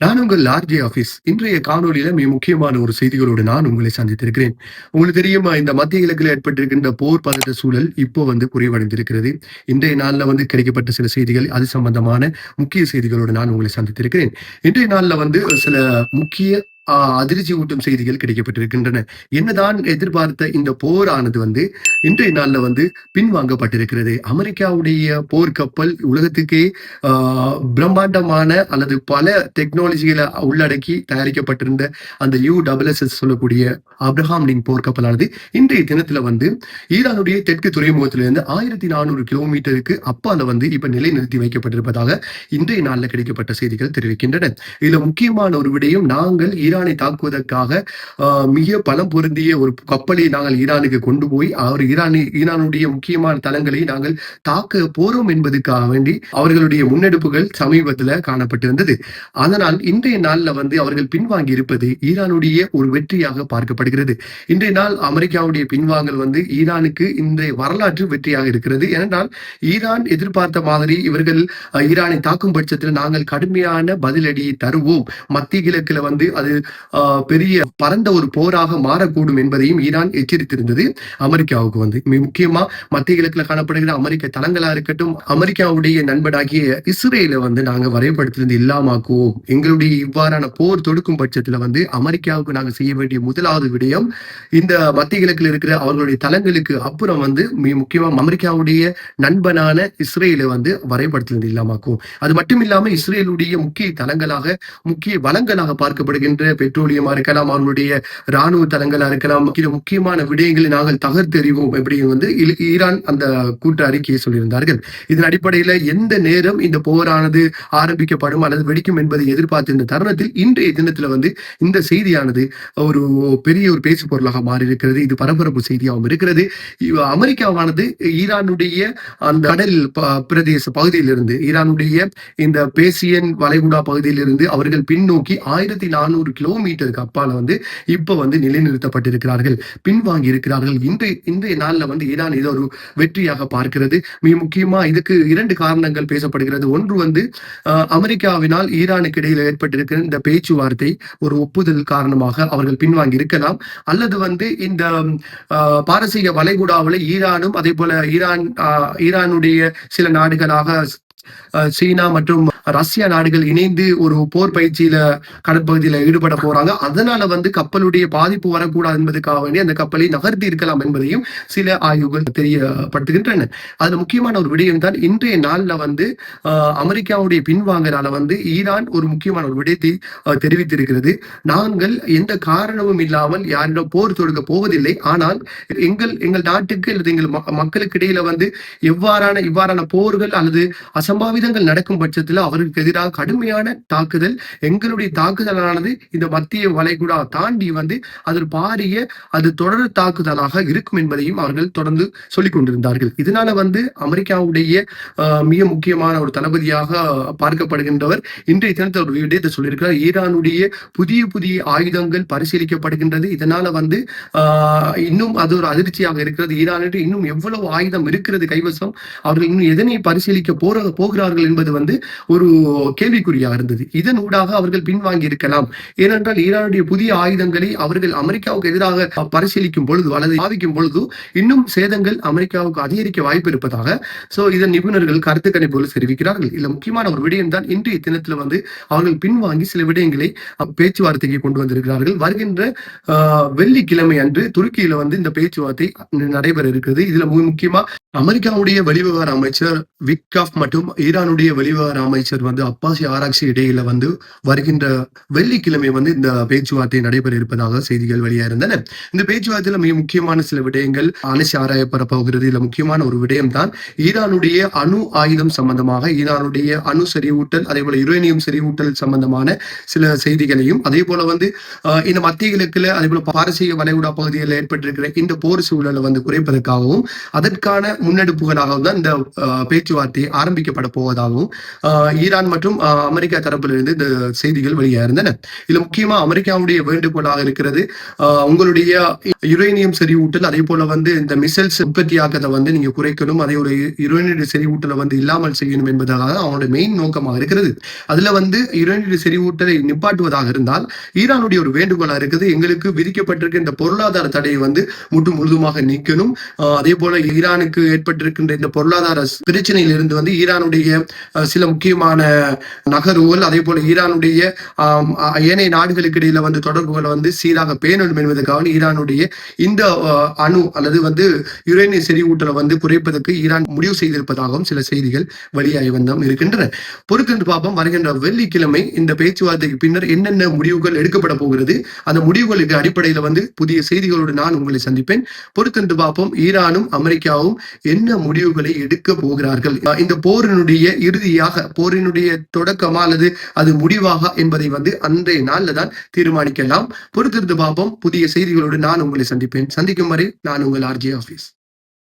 நான் உங்கள் RJ office இன்றைய காணொலியில மிக முக்கியமான ஒரு செய்திகளோடு நான் உங்களை சந்தித்திருக்கிறேன். உங்களுக்கு தெரியுமா இந்த மத்திய கிழக்கில் ஏற்பட்டிருக்கின்ற போர் பதட்ட சூழல் இப்போ வந்து குறைவடைந்திருக்கிறது. இன்றைய நாள்ல வந்து கிடைக்கப்பட்ட சில செய்திகள் அது சம்பந்தமான முக்கிய செய்திகளோடு நான் உங்களை சந்தித்திருக்கிறேன். இன்றைய நாள்ல வந்து சில முக்கிய அதிர்ச்சி ஊட்டும் செய்திகள் கிடைக்கப்பட்டிருக்கின்றன. என்னதான் எதிர்பார்த்த இந்த போரானது வந்து இன்றைய நாளில் வந்து பின்வாங்கப்பட்டிருக்கிறது. அமெரிக்காவுடைய போர்க்கப்பல் உலகத்துக்கே பிரம்மாண்டமான அல்லது பல டெக்னாலஜிகளை உள்ளடக்கி தயாரிக்கப்பட்டிருந்த அந்த யூ டபிள்எஸ்எஸ் சொல்லக்கூடிய அப்ரஹாம் லிங் போர்க்கப்பலானது இன்றைய தினத்துல வந்து ஈரானுடைய தெற்கு துறைமுகத்திலிருந்து ஆயிரத்தி நானூறு கிலோமீட்டருக்கு அப்பால வந்து இப்ப நிலைநிறுத்தி வைக்கப்பட்டிருப்பதாக இன்றைய நாள்ல கிடைக்கப்பட்ட செய்திகள் தெரிவிக்கின்றன. இதுல முக்கியமான ஒரு விடயம் நாங்கள் ஈரான் ஈரானை தாக்குவதற்காக மிக பலம் பொருந்திய ஒரு கப்பலை நாங்கள் ஈரானுக்கு கொண்டு போய் அவர் ஈரானி ஈரானுடைய முக்கியமான தளங்களை நாங்கள் தாக்க போறோம் என்பதுக்காக வேண்டி அவர்களுடைய முன்னெடுப்புகள் சமீபத்தில் காணப்பட்டிருந்தது. அதனால் இன்றைய நாளில் வந்து அவர்கள் பின்வாங்கி இருப்பது ஈரானுடைய ஒரு வெற்றியாக பார்க்கப்படுகிறது. இன்றைய நாள் அமெரிக்காவுடைய பின்வாங்கல் வந்து ஈரானுக்கு இன்றைய வரலாற்று வெற்றியாக இருக்கிறது. ஏனென்றால் ஈரான் எதிர்பார்த்த மாதிரி இவர்கள் ஈரானை தாக்கும் பட்சத்தில் நாங்கள் கடுமையான பதிலடியை தருவோம். மத்திய கிழக்கில் வந்து அது பெரிய பரந்த ஒரு போராக மாறக்கூடும் என்பதையும் ஈரான் எச்சரித்திருந்தது. அமெரிக்காவுக்கு வந்து முக்கியமா மத்திய கிழக்குல காணப்படுகிற அமெரிக்க தளங்களா இருக்கட்டும் அமெரிக்காவுடைய நண்பனாகிய இஸ்ரேலை வந்து நாங்க வரைபடத்திலிருந்து இல்லாமாக்குவோம். எங்களுடைய இவ்வாறான போர் தொடுக்கும் பட்சத்துல வந்து அமெரிக்காவுக்கு நாங்க செய்ய வேண்டிய முதலாவது விடயம் இந்த மத்திய கிழக்குல இருக்கிற அவர்களுடைய தளங்களுக்கு அப்புறம் வந்து முக்கியமா அமெரிக்காவுடைய நண்பனான இஸ்ரேலை வந்து வரைபடத்திலிருந்து இல்லாமாக்குவோம். அது மட்டும் இல்லாம இஸ்ரேலுடைய முக்கிய தளங்களாக முக்கிய வளங்களாக பார்க்கப்படுகின்ற பெட்ரோலியமா இருக்கலாம் அவர்களுடைய ராணுவ தளங்களா இருக்கலாம் முக்கியமான விடயங்களை நாங்கள் தகர்த்தெறிவோம் எப்படி வந்து ஈரான் அந்த கூட்டு அறிக்கையை சொல்லியிருந்தார்கள். இதன் அடிப்படையில எந்த நேரம் இந்த போரானது ஆரம்பிக்கப்படும் அல்லது வெடிக்கும் என்பதை எதிர்பார்த்திருந்த தருணத்தில் இன்றைய தினத்துல வந்து இந்த செய்தியானது ஒரு பெரிய ஒரு பேசு பொருளாக மாறி இருக்கிறது இது பரபரப்பு செய்தியாகவும் இருக்கிறது. அமெரிக்காவானது ஈரானுடைய அந்த கடல் பிரதேச பகுதியிலிருந்து ஈரானுடைய இந்த பேசியன் வளைகுடா பகுதியிலிருந்து அவர்கள் பின்னோக்கி ஆயிரத்தி நானூறு கிலோமீட்டருக்கு அப்பால வந்து இப்போ வந்து நிலைநிறுத்தப்பட்டிருக்கிறார்கள். பின்வாங்கி இருக்கிறார்கள். இன்றைய இன்றைய நாள்ல வந்து ஈரான் இது ஒரு வெற்றியாக பார்க்கிறது. மிக முக்கியமா இதுக்கு இரண்டு காரணங்கள் பேசப்படுகிறது. ஒன்று வந்து அமெரிக்காவினால் ஈரானுக்கு இடையில் ஏற்பட்டிருக்கிற இந்த பேச்சுவார்த்தை ஒரு ஒப்புதல் காரணமாக அவர்கள் பின்வாங்கி இருக்கலாம். அல்லது வந்து இந்த பாரசீக வளைகுடாவில் ஈரானும் அதே போல ஈரான் ஈரானுடைய சில நாடுகளாக சீனா மற்றும் ரஷ்யா நாடுகள் இணைந்து ஒரு போர் பயிற்சியில கடற்பகுதியில ஈடுபட போறாங்க. அதனால வந்து கப்பலுடைய பாதிப்பு வரக்கூடாது என்பதுக்காக வேண்டி அந்த கப்பலை நகர்த்தி இருக்கலாம் என்பதையும் சில ஆய்வுகள் தெரியப்படுத்துகின்றன. அதுல முக்கியமான ஒரு விடயம் தான் இன்றைய நாள்ல வந்து அமெரிக்காவுடைய பின்வாங்கனால வந்து ஈரான் ஒரு முக்கியமான ஒரு விடயத்தை தெரிவித்திருக்கிறது. நாங்கள் எந்த காரணமும் இல்லாமல் யாரிடம் போர் தொடுக்க போவதில்லை. ஆனால் எங்கள் எங்கள் நாட்டுக்கு அல்லது எங்கள் மக்களுக்கு இடையில வந்து எவ்வாறான இவ்வாறான போர்கள் அல்லது அச அசம்பாவிதங்கள் நடக்கும் பட்சத்தில் அவருக்கு எதிராக கடுமையான தாக்குதல் எங்களுடைய தாக்குதலானது இந்த மத்திய வளைகுடா தாண்டி வந்து அது பாரிய அது தொடர் தாக்குதலாக இருக்கும் என்பதையும் அவர்கள் தொடர்ந்து சொல்லிக் கொண்டிருந்தார்கள். இதனால வந்து அமெரிக்காவுடைய மிக முக்கியமான ஒரு தளபதியாக பார்க்கப்படுகின்றவர் இன்றைய தினத்தில் ஒரு விடயத்தை சொல்லியிருக்கிறார். ஈரானுடைய புதிய புதிய ஆயுதங்கள் பரிசீலிக்கப்படுகின்றது இதனால வந்து ஆஹ், இன்னும் அது ஒரு அதிர்ச்சியாக இருக்கிறது. ஈரானுக்கு இன்னும் எவ்வளவு ஆயுதம் இருக்கிறது கைவசம்? அவர்கள் இன்னும் எதனை பரிசீலிக்க போற போகிறார்கள் என்பது வந்து ஒரு கேள்விக்குறியாக இருந்தது. இதன் ஊடாக அவர்கள் பின்வாங்கி இருக்கலாம் ஏனென்றால் ஈரானுடைய புதிய ஆயுதங்களை அவர்கள் அமெரிக்காவுக்கு எதிராக பரிசீலிக்கும் பொழுது அல்லது பாதிக்கும் பொழுது இன்னும் சேதங்கள் அமெரிக்காவுக்கு அதிகரிக்க வாய்ப்பு இருப்பதாக சோ இதன் நிபுணர்கள் கருத்து கணிப்புகள் தெரிவிக்கிறார்கள். இதுல முக்கியமான ஒரு விடயம் தான் இன்றைய தினத்துல வந்து அவர்கள் பின்வாங்கி சில விடயங்களை பேச்சுவார்த்தைக்கு கொண்டு வந்திருக்கிறார்கள். வருகின்ற வெள்ளிக்கிழமை அன்று துருக்கியில வந்து இந்த பேச்சுவார்த்தை நடைபெற இருக்கிறது. இதுல முக்கியமா அமெரிக்காவுடைய வெளிவிவகார அமைச்சர் விக்காஃப் மற்றும் ஈரானுடைய வெளிவிவகார அமைச்சர் வந்து அப்பாசி ஆராய்ச்சி இடையில வந்து வருகின்ற வெள்ளிக்கிழமை வந்து இந்த பேச்சுவார்த்தை நடைபெற இருப்பதாக செய்திகள் வெளியா இருந்தன இந்த பேச்சுவார்த்தையில மிக முக்கியமான சில விடயங்கள் அலசி ஆராயப்பட போகிறது இதுல முக்கியமான ஒரு விடயம் தான் ஈரானுடைய அணு ஆயுதம் சம்பந்தமாக ஈரானுடைய அணு செறிவூட்டல் அதே போல யுரேனியம் செறிவூட்டல் சம்பந்தமான சில செய்திகளையும் அதே போல வந்து இந்த மத்திய கிழக்குல அதே போல பாரசீக வளைகுடா பகுதியில் ஏற்பட்டிருக்கிற இந்த போர் சூழலை வந்து குறைப்பதற்காகவும் அதற்கான முன்னெடுப்புகளாகவும் தான் இந்த பேச்சுவார்த்தை ஆரம்பிக்கப்பட்ட செய்யப்பட போவதாகவும் ஈரான் மற்றும் அமெரிக்கா தரப்பிலிருந்து இந்த செய்திகள் வெளியாயிருந்தன. இதுல முக்கியமா அமெரிக்காவுடைய வேண்டுகோளாக இருக்கிறது உங்களுடைய யுரேனியம் செறிவூட்டல் அதே போல வந்து இந்த மிசைல்ஸ் உற்பத்தி உற்பத்தியாக்கத்தை வந்து நீங்க குறைக்கணும் அதே ஒரு யுரேனியம் செறிவூட்டலை வந்து இல்லாமல் செய்யணும் என்பதாக அவனுடைய மெயின் நோக்கமாக இருக்கிறது. அதுல வந்து யுரேனியம் செறிவூட்டலை நிப்பாட்டுவதாக இருந்தால் ஈரானுடைய ஒரு வேண்டுகோளா இருக்குது எங்களுக்கு விதிக்கப்பட்டிருக்கின்ற பொருளாதார தடையை வந்து முட்டு முழுதுமாக நீக்கணும். அதே போல ஈரானுக்கு ஏற்பட்டிருக்கின்ற இந்த பொருளாதார பிரச்சனையிலிருந்து வந்து ஈரானுடைய ஈரானுடைய சில முக்கியமான நகர்வுகள் அதே போல ஈரானுடைய ஏனைய நாடுகளுக்கு இடையில வந்து தொடர்புகளை வந்து சீராக பேணணும் என்பதற்காக ஈரானுடைய இந்த அணு அல்லது வந்து யுரேனிய செறிவூட்டலை வந்து குறைப்பதற்கு ஈரான் முடிவு செய்திருப்பதாகவும் சில செய்திகள் வெளியாகி வந்தம் இருக்கின்றன. பொறுத்திருந்து பார்ப்போம். வருகின்ற வெள்ளிக்கிழமை இந்த பேச்சுவார்த்தைக்கு பின்னர் என்னென்ன முடிவுகள் எடுக்கப்பட போகிறது? அந்த முடிவுகளுக்கு அடிப்படையில் வந்து புதிய செய்திகளோடு நான் உங்களை சந்திப்பேன். பொறுத்திருந்து பார்ப்போம். ஈரானும் அமெரிக்காவும் என்ன முடிவுகளை எடுக்க போகிறார்கள்? இந்த போரின் போரினுடைய இறுதியாக போரினுடைய தொடக்கமா அல்லது அது முடிவாக என்பதை வந்து அன்றைய நாள்ல தான் தீர்மானிக்கலாம். பொறுத்திருந்து பார்ப்போம். புதிய செய்திகளோடு நான் உங்களை சந்திப்பேன். சந்திக்கும் வரை நான் உங்கள் ஆர்ஜி ஆபீஸ்